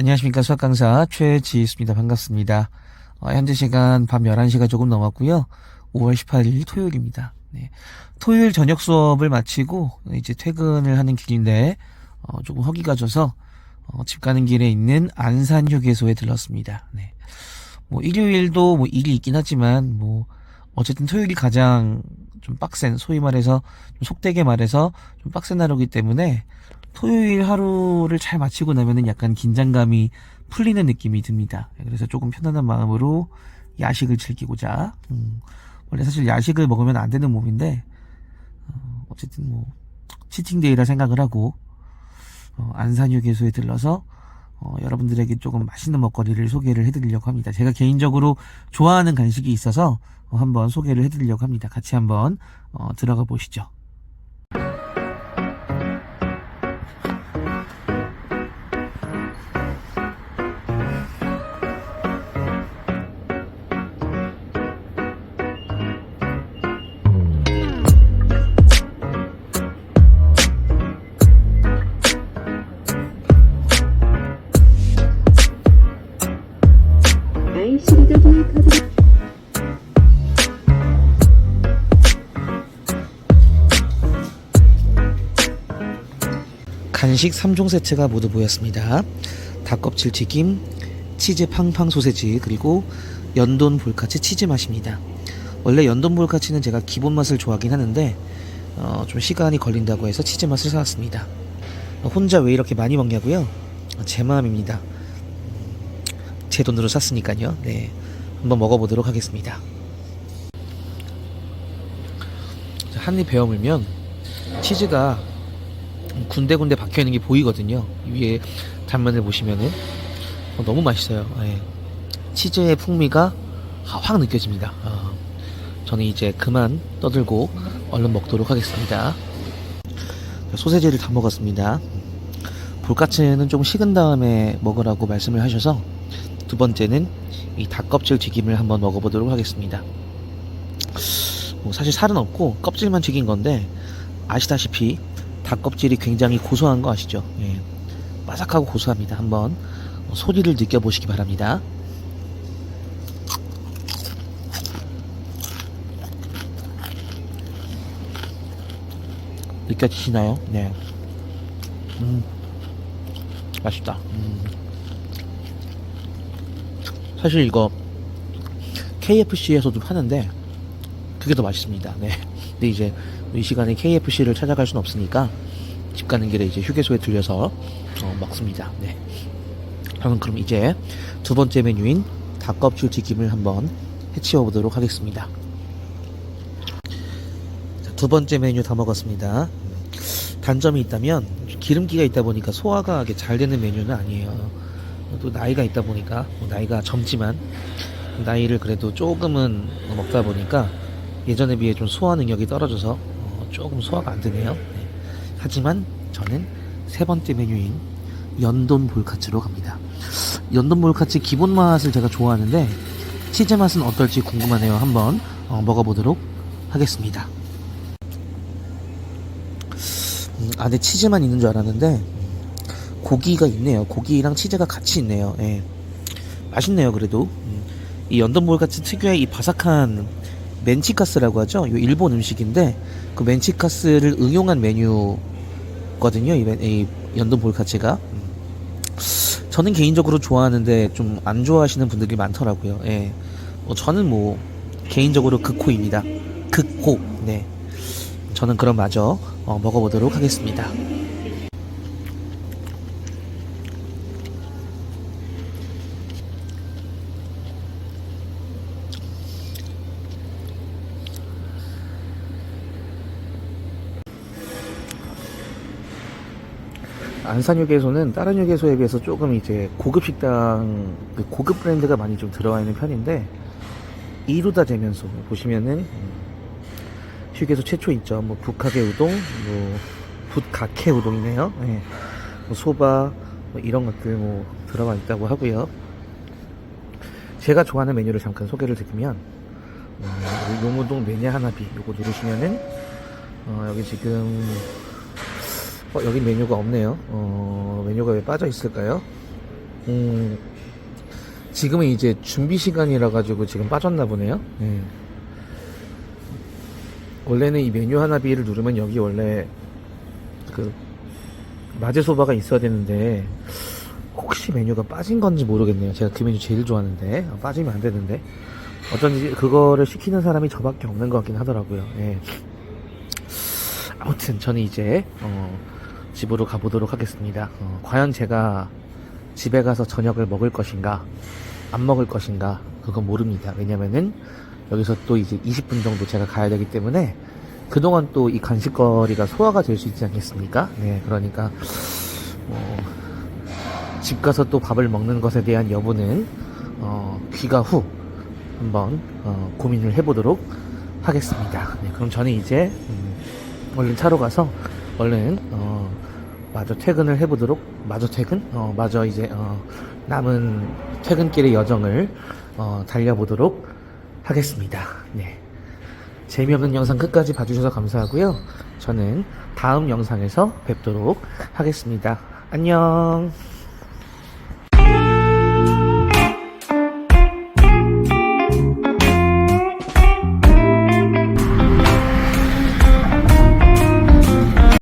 안녕하십니까 수학 강사 최지수입니다. 반갑습니다. 어, 현재 시간 밤 11시가 조금 넘었고요. 5월 18일 토요일입니다. 네. 토요일 저녁 수업을 마치고 이제 퇴근을 하는 길인데 어, 조금 허기가 져서 어, 집 가는 길에 있는 안산 휴게소에 들렀습니다. 네. 뭐 일요일도 뭐 일이 있긴 하지만 뭐 어쨌든 토요일이 가장 좀 빡센 소위 말해서 좀 속되게 말해서 좀 빡센 하루기 때문에 토요일 하루를 잘 마치고 나면은 약간 긴장감이 풀리는 느낌이 듭니다. 그래서 조금 편안한 마음으로 야식을 즐기고자. 음, 원래 사실 야식을 먹으면 안 되는 몸인데 어, 어쨌든 뭐 치팅데이라 생각을 하고 어, 안산휴게소에 들러서 어, 여러분들에게 조금 맛있는 먹거리를 소개를 해드리려고 합니다. 제가 개인적으로 좋아하는 간식이 있어서 어, 한번 소개를 해드리려고 합니다. 같이 한번 어, 들어가 보시죠. 간식 3종 세트가 모두 보였습니다. 닭껍질 튀김, 치즈 팡팡 소세지, 그리고 연돈 볼카치 치즈 맛입니다. 원래 연돈 볼카치는 제가 기본 맛을 좋아하긴 하는데 어, 좀 시간이 걸린다고 해서 치즈 맛을 사왔습니다. 혼자 왜 이렇게 많이 먹냐고요? 어, 제 마음입니다. 제 돈으로 샀으니까요. 네, 한번 먹어보도록 하겠습니다. 한 입 베어 물면 치즈가 군데군데 박혀 있는 게 보이거든요. 위에 단면을 보시면은 어, 너무 맛있어요. 예. 치즈의 풍미가 확 느껴집니다. 어, 저는 이제 그만 떠들고 얼른 먹도록 하겠습니다. 자, 소세지를 다 먹었습니다. 볼카츠는 좀 식은 다음에 먹으라고 말씀을 하셔서 두 번째는 이 닭껍질 튀김을 한번 먹어보도록 하겠습니다. 뭐 사실 살은 없고 껍질만 튀긴 건데 아시다시피 닭껍질이 굉장히 고소한 거 아시죠? 예. 바삭하고 고소합니다. 한번 소리를 느껴보시기 바랍니다. 느껴지시나요? 네. 음, 맛있다. 음. 사실 이거 KFC에서도 파는데 그게 더 맛있습니다. 네. 근데 이제 이 시간에 KFC를 찾아갈 순 없으니까 집 가는 길에 이제 휴게소에 들려서 어, 먹습니다. 네. 저는 그럼 이제 두 번째 메뉴인 닭껍질 튀김을 한번 해치워 보도록 하겠습니다. 자, 두 번째 메뉴 다 먹었습니다. 단점이 있다면 기름기가 있다 보니까 소화가 잘 되는 메뉴는 아니에요. 또 나이가 있다 보니까 뭐 나이가 젊지만 나이를 그래도 조금은 먹다 보니까 예전에 비해 좀 소화 능력이 떨어져서 어, 조금 소화가 안 되네요. 네. 하지만 저는 세 번째 메뉴인 연돈 볼카츠로 갑니다. 연돈 볼카츠 기본 맛을 제가 좋아하는데 치즈 맛은 어떨지 궁금하네요. 한번 어, 먹어보도록 하겠습니다. 음, 안에 치즈만 있는 줄 알았는데 고기가 있네요. 고기랑 치즈가 같이 있네요. 예. 맛있네요. 그래도 음, 이 연돈 볼카츠 특유의 이 바삭한 멘치카스라고 하죠. 이 일본 음식인데 그 멘치카스를 응용한 메뉴거든요. 이, 이 연돈 볼 카츠가. 음. 저는 개인적으로 좋아하는데 좀 안 좋아하시는 분들이 많더라고요. 예. 뭐 저는 뭐 개인적으로 극호입니다. 극호. 네. 저는 그럼 마저 어, 먹어보도록 하겠습니다. 안산 휴게소는 다른 휴게소에 비해서 조금 이제 고급 식당, 그 고급 브랜드가 많이 좀 들어와 있는 편인데 이루다 재면소 보시면은 음, 휴게소 최초 있죠. 뭐 북학의 우동, 뭐 붓각회 우동이네요. 예. 뭐 소바 뭐 이런 것들 뭐 들어가 있다고 하고요. 제가 좋아하는 메뉴를 잠깐 소개를 드리면 어, 용우동 매냐 하나비 요거 누르시면은 어, 여기 지금 어, 여기 메뉴가 없네요. 어, 메뉴가 왜 빠져 있을까요? 음, 지금은 이제 준비 시간이라 가지고 지금 빠졌나 보네요. 네. 원래는 이 메뉴 하나비를 누르면 여기 원래 그 마제 소바가 있어야 되는데 혹시 메뉴가 빠진 건지 모르겠네요. 제가 그 메뉴 제일 좋아하는데 아, 빠지면 안 되는데 어쩐지 그거를 시키는 사람이 저밖에 없는 것 같긴 하더라고요. 예. 아무튼 저는 이제 어, 집으로 가보도록 하겠습니다. 어, 과연 제가 집에 가서 저녁을 먹을 것인가 안 먹을 것인가 그건 모릅니다. 왜냐면은 여기서 또 이제 20분 정도 제가 가야 되기 때문에 그동안 또 이 간식거리가 소화가 될 수 있지 않겠습니까? 네, 그러니까 어, 집 가서 또 밥을 먹는 것에 대한 여부는 어, 귀가 후 한번 어, 고민을 해보도록 하겠습니다. 네, 그럼 저는 이제 음, 얼른 차로 가서 얼른 어, 마저 퇴근을 해보도록 마저 퇴근? 어, 마저 이제 어, 남은 퇴근길의 여정을 어, 달려보도록 하겠습니다. 네. 재미없는 영상 끝까지 봐주셔서 감사하고요. 저는 다음 영상에서 뵙도록 하겠습니다. 안녕.